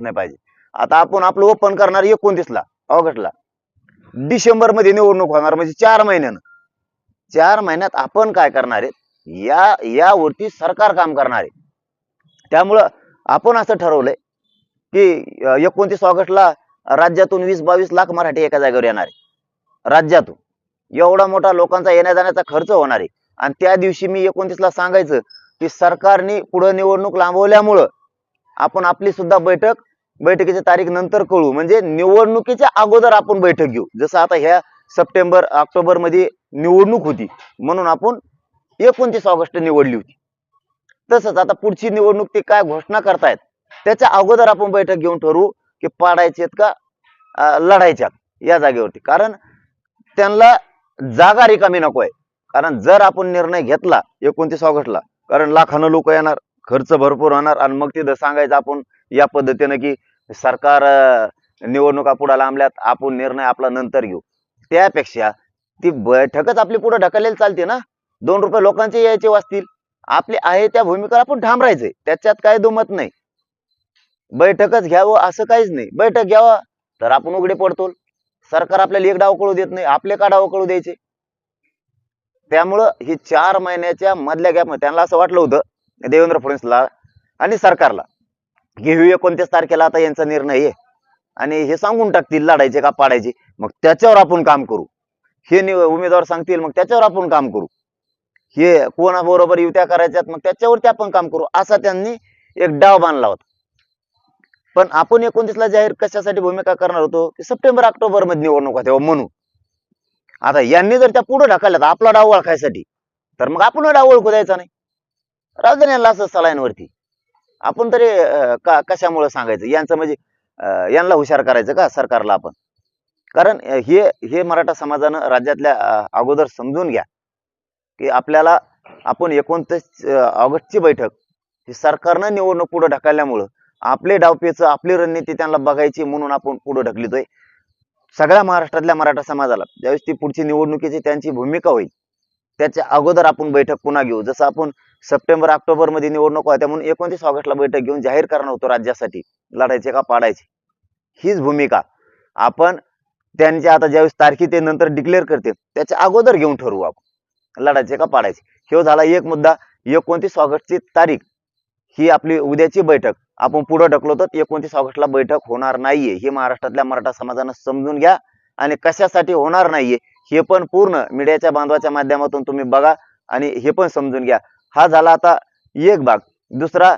नाही पाहिजे. आता आपण आपलं ओपन करणार एकोणतीसला ऑगस्टला. डिसेंबरमध्ये निवडणूक होणार म्हणजे चार महिन्यानं. चार महिन्यात आपण काय करणार आहे? या यावरती सरकार काम करणार आहे. त्यामुळं आपण असं ठरवलंय की एकोणतीस ऑगस्टला राज्यातून वीस बावीस लाख मराठी एका जागेवर येणार आहे. राज्यातून. एवढा मोठा लोकांचा येण्या जाण्याचा खर्च होणार आहे. आणि त्या दिवशी मी एकोणतीसला सांगायचं की सरकारने पुढे निवडणूक लांबवल्यामुळं आपण आपली सुद्धा बैठक बैठकीची तारीख नंतर कळू. म्हणजे निवडणुकीच्या अगोदर आपण बैठक घेऊ. जसं आता ह्या सप्टेंबर ऑक्टोबरमध्ये निवडणूक होती. म्हणून आपण एकोणतीस ऑगस्ट निवडली होती. तसंच आता पुढची निवडणूक ते काय घोषणा करतायत त्याच्या अगोदर आपण बैठक घेऊन ठरवू की पाडायचे का लढायच्यात या जागेवरती. कारण त्यांना जागा रिकामी नको आहे कारण जर आपण निर्णय घेतला एकोणतीस ऑगस्टला कारण लाखानं लोक येणार खर्च भरपूर होणार आणि मग तिथं सांगायचं आपण या पद्धतीनं की सरकार निवडणुका पुढे लांबल्यात आपण निर्णय आपला नंतर घेऊ. त्यापेक्षा ती बैठकच आपली पुढे ढकललेली चालते ना. दोन रुपये लोकांचे यायचे वाचतील आपली आहे त्या भूमिकेवर आपण ठाम राहायचंय. त्याच्यात काय दुमत नाही. बैठकच घ्यावं असं काहीच नाही. बैठक घ्यावा तर आपण उघडे पडतो. सरकार आपल्याला एक डाव कळू देत नाही आपले का डाव कळू द्यायचे? त्यामुळं ही चार महिन्याच्या मधल्या गॅपमध्ये त्यांना असं वाटलं होतं देवेंद्र फडणवीसला आणि सरकारला. घेऊ हे एकोणतीस तारखेला आता यांचा निर्णय आहे. आणि हे सांगून टाकतील लढायचे का पाडायचे. मग त्याच्यावर आपण काम करू. हे उमेदवार सांगतील मग त्याच्यावर आपण काम करू. हे कोणाबरोबर युत्या करायच्यात मग त्याच्यावरती आपण काम करू असा त्यांनी एक डाव बांधला होता. पण आपण एकोणतीसला जाहीर कशासाठी भूमिका करणार होतो? की सप्टेंबर ऑक्टोबरमध्ये निवडणूक होत्या हो म्हणून. आता यांनी जर त्या पुढे ढकलल्या आपला डाव ओळखायसाठी तर मग आपण डाव ओळखू द्यायचा नाही. राजधानी यांना असं सलाईनवरती. आपण तरी का कशामुळे सांगायचं? यांचं म्हणजे यांना हुशार करायचं का सरकारला आपण? कारण हे हे मराठा समाजानं राज्यातल्या अगोदर समजून घ्या की आपल्याला आपण एकोणतीस ऑगस्टची बैठक ही सरकारनं निवडणूक पुढे ढकलल्यामुळं आपले डावपेच आपली रणनीती त्यांना बघायची म्हणून आपण पुढे ढकलितोय. सगळ्या महाराष्ट्रातल्या मराठा समाजाला ज्यावेळेस ती पुढची निवडणुकीची त्यांची भूमिका होईल त्याच्या अगोदर आपण बैठक पुन्हा घेऊ. जसं आपण सप्टेंबर ऑक्टोबरमध्ये निवडणूक होत्या म्हणून एकोणतीस ऑगस्टला बैठक घेऊन जाहीर करणार होतो राज्यासाठी. लढायचे का पाडायचे? हीच भूमिका. आपण त्यांच्या आता ज्यावेळेस तारखी ते नंतर डिक्लेअर करते त्याच्या अगोदर घेऊन ठरवू आपण. लढायचे का पाडायचे? ह्यो हो झाला एक मुद्दा. एकोणतीस ऑगस्टची तारीख ही आपली उद्याची बैठक. आपण पुढे ढकलो तर एकोणतीस ऑगस्टला बैठक होणार नाहीये. हे महाराष्ट्रातल्या मराठा समाजानं समजून घ्या. आणि कशासाठी होणार नाहीये हे पण पूर्ण मीडियाच्या बांधवाच्या माध्यमातून तुम्ही बघा आणि हे पण समजून घ्या. हा झाला आता एक भाग. दुसरा